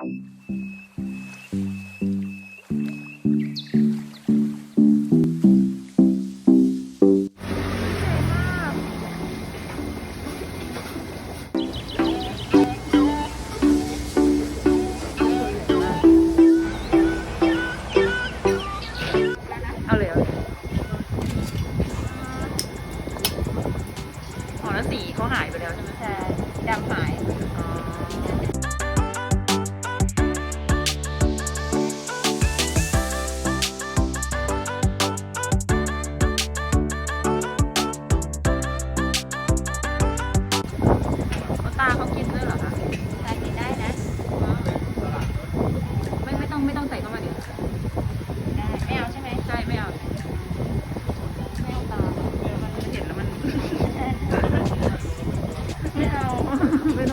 เอาเลยเอาเลยอ๋อแล้สีเขาหายไปแล้วใช่ไหมแช่ดำหาย